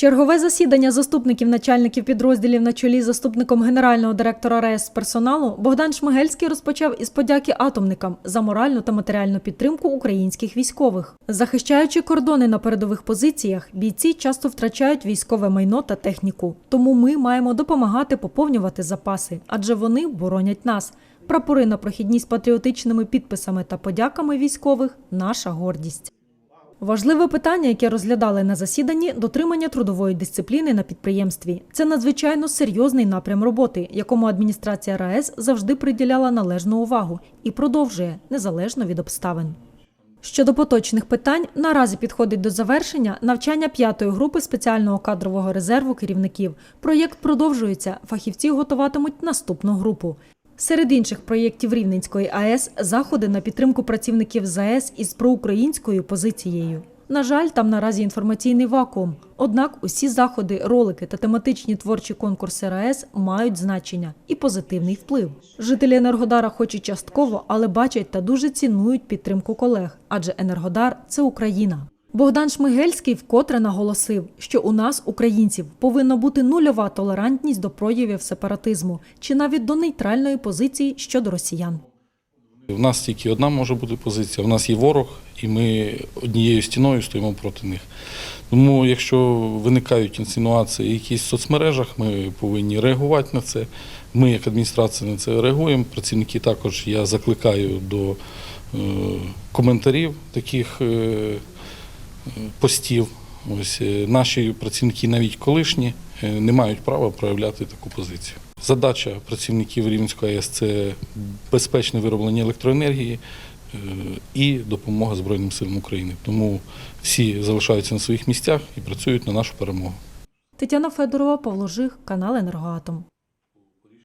Чергове засідання заступників начальників підрозділів на чолі заступником генерального директора РЕС персоналу Богдан Шмигельський розпочав із подяки атомникам за моральну та матеріальну підтримку українських військових. Захищаючи кордони на передових позиціях, бійці часто втрачають військове майно та техніку. Тому ми маємо допомагати поповнювати запаси, адже вони боронять нас. Прапори на прохідні з патріотичними підписами та подяками військових наша гордість. Важливе питання, яке розглядали на засіданні дотримання трудової дисципліни на підприємстві. Це надзвичайно серйозний напрям роботи, якому адміністрація РаЕС завжди приділяла належну увагу і продовжує незалежно від обставин. Щодо поточних питань, наразі підходить до завершення навчання п'ятої групи спеціального кадрового резерву керівників. Проєкт продовжується. Фахівці готуватимуть наступну групу. Серед інших проєктів Рівненської АЕС заходи на підтримку працівників ЗАЕС із проукраїнською позицією. На жаль, там наразі інформаційний вакуум. Однак усі заходи, ролики та тематичні творчі конкурси РаЕС мають значення і позитивний вплив. Жителі Енергодара хоч і частково, але бачать та дуже цінують підтримку колег, адже Енергодар це Україна. Богдан Шмигельський вкотре наголосив, що у нас, українців, повинна бути нульова толерантність до проявів сепаратизму чи навіть до нейтральної позиції щодо росіян. У нас тільки одна може бути позиція. У нас є ворог, і ми однією стіною стоїмо проти них. Тому, якщо виникають інсинуації якісь в соцмережах, ми повинні реагувати на це. Ми, як адміністрація, на це реагуємо. Працівники також я закликаю до е, коментарів таких е, постів. Ось е, наші працівники, навіть колишні, е, не мають права проявляти таку позицію. Задача працівників Рівненської АЕС це безпечне вироблення електроенергії е, і допомога Збройним силам України. Тому всі залишаються на своїх місцях і працюють на нашу перемогу. Тетяна Федорова, Павло Жих, канал Енергоатом.